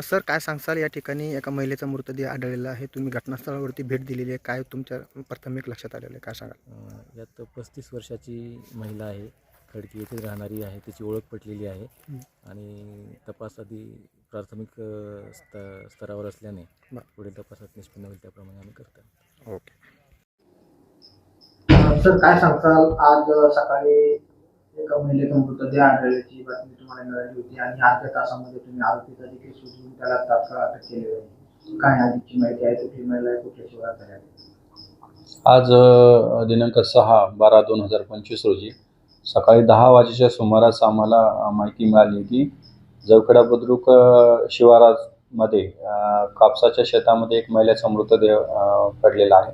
Sir काय सांगसाल या ठिकाणी एका महिलेचा मृतदेह आढळलेला आहे? तुम्ही घटनास्थळावरती भेट दिलेली आहे. काय तुमच्या प्राथमिक लक्षात आलेलं आहे? काय सांगाल? यात पस्तीस वर्षाची महिला आहे. खडकी येथे राहणारी आहे. तिची ओळख पटलेली आहे. हं. आणि तपास आधी प्राथमिक स्त स्तरावर असल्याने. पुढील तपासात निष्पन्न होईल. त्याप्रमाणे आम्ही करतो. ओके. सर काय सांगताल आज सकाळी एका महिलेचा मृतदेह आढळल्याची बातमी तुम्हाला मिळाली होती आणि अर्ध्या तासामध्ये तुम्ही आरोपीचा देखील शोधून त्याला तात्काळ अटक केली होती? काय आधीची माहिती आहे? कुठली महिला आहे? कुठल्या शिवारात आहे? आज दिनांक सहा बारा दोन हजार पंचवीस रोजी सकाळी दहा वाजेच्या सुमारास आम्हाला माहिती मिळाली की जवखेडा बुद्रुक शिवारामध्ये कापसाच्या शेतामध्ये एक महिलेचा मृतदेह पडलेला आहे.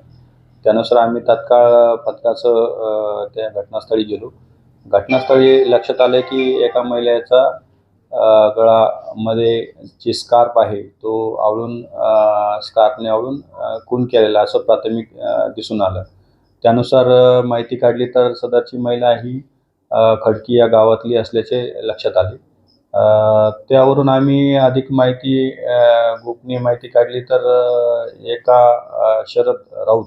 त्यानुसार आम्ही तात्काळ पथकाचं त्या घटनास्थळी गेलो. घटनास्थळी लक्षात आलं की एका महिलेचा गळामध्ये जी स्कार्प आहे तो आवळून स्कार्पने आवळून खून केलेला असं प्राथमिक दिसून आलं. त्यानुसार माहिती काढली तर सदरची महिला ही खडकी या गावातली असल्याचे लक्षात आले. त्यावरून आम्ही अधिक माहिती गोपनीय माहिती काढली तर एका शरद राऊत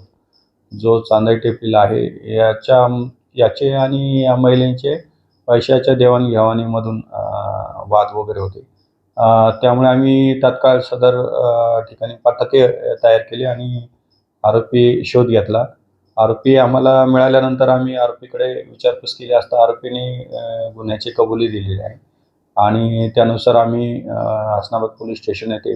जो चांदई टेपलेला आहे याच्या याचे आणि या महिलेचे पैशाच्या देवाणघेवाणीमधून वाद वगैरे होते. त्यामुळे आम्ही तात्काळ सदर ठिकाणी पथके तयार केली आणि आरोपी शोध घेतला. आरोपी आम्हाला मिळाल्यानंतर आम्ही आरोपीकडे विचारपूस केली असता आरोपीने गुन्ह्याची कबुली दिलेली आहे. आणि त्यानुसार आम्ही हसनाबाद पोलीस स्टेशन येथे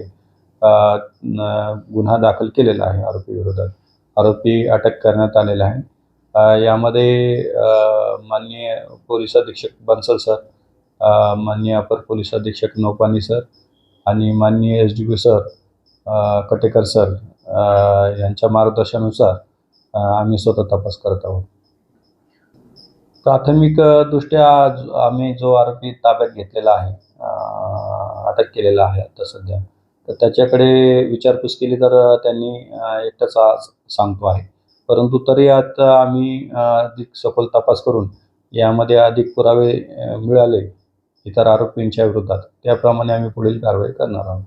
गुन्हा दाखल केलेला आहे आरोपी विरोधात. आरोपी अटक करण्यात आलेला आहे. यामध्ये माननीय पोलीस अधीक्षक बन्सल सर माननीय अपर पोलीस अधीक्षक नौपानी सर आणि माननीय S D P sir Katekar sir यांच्या मार्गदर्शनानुसार आम्ही स्वतः तपास करत आहोत. प्राथमिकदृष्ट्या आम्ही जो आरोपी ताब्यात घेतलेला आहे अटक केलेला आहे आता सध्या तर त्याच्याकडे विचारपूस केली तर त्यांनी एकटाच आज सांगतो आहे. परंतु तरी आता आम्ही अधिक सखोल तपास करून यामध्ये अधिक पुरावे मिळाले इतर आरोपींच्या विरोधात. त्याप्रमाणे आम्ही पुढील कारवाई करणार आहोत.